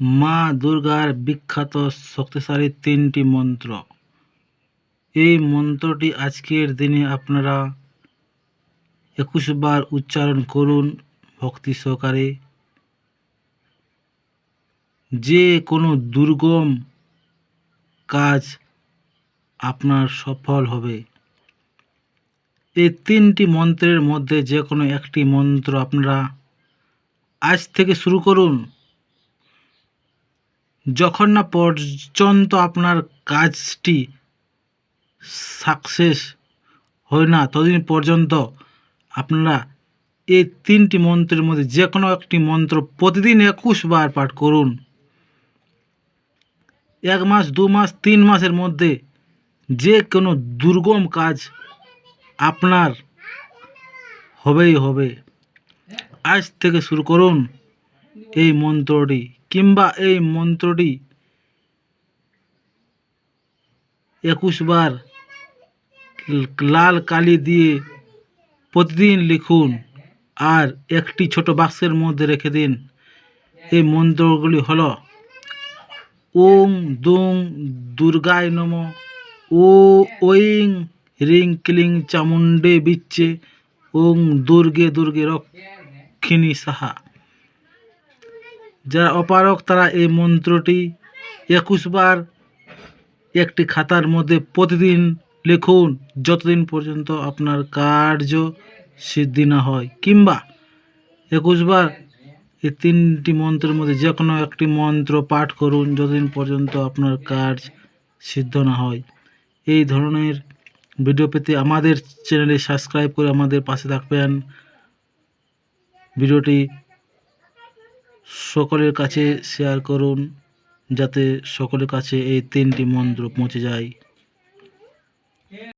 মা দুর্গার বিখ্যাত শক্তিশালী তিনটি মন্ত্র। এই মন্ত্রটি আজকের দিনে আপনারা একুশ বার উচ্চারণ করুন ভক্তি সহকারে। যে কোনো দুর্গম কাজ আপনার সফল হবে। এই তিনটি মন্ত্রের মধ্যে যে কোনো একটি মন্ত্র আপনারা আজ থেকে শুরু করুন। যখন না পর্যন্ত আপনার কাজটি সাকসেস হয় না, ততদিন পর্যন্ত আপনারা এই তিনটি মন্ত্রের মধ্যে যে কোনো একটি মন্ত্র প্রতিদিন একুশ বার পাঠ করুন। এক মাস, দু মাস, তিন মাসের মধ্যে যে কোনো দুর্গম কাজ আপনার হবেই হবে। আজ থেকে শুরু করুন এই মন্ত্রটি। কিংবা এই মন্ত্রটি একুশ বার লাল কালি দিয়ে প্রতিদিন লিখুন আর একটি ছোট বাক্সের মধ্যে রেখে দিন। এই মন্ত্রগুলি হলো, ওং দুং দুর্গায় নম, ও ওইং রিং ক্লিং চামুণ্ডে বিচ্ছে ওং দুর্গে দুর্গে রক্ষিণী সাহা। যারা অপারক তারা এই মন্ত্রটি একুশ বার একটি খাতার মধ্যে প্রতিদিন লিখুন, যতদিন পর্যন্ত আপনার কার্য সিদ্ধি না হয়। কিংবা একুশ বার এই তিনটি মন্ত্রের মধ্যে যে কোনো একটি মন্ত্র পাঠ করুন, যতদিন পর্যন্ত আপনার কাজ সিদ্ধ না হয়। এই ধরনের ভিডিও পেতে আমাদের চ্যানেলে সাবস্ক্রাইব করে আমাদের পাশে থাকবেন। ভিডিওটি সকলের কাছে শেয়ার করুন যাতে সকলের কাছে এই তিনটি মন্ত্র পৌঁছে যায়।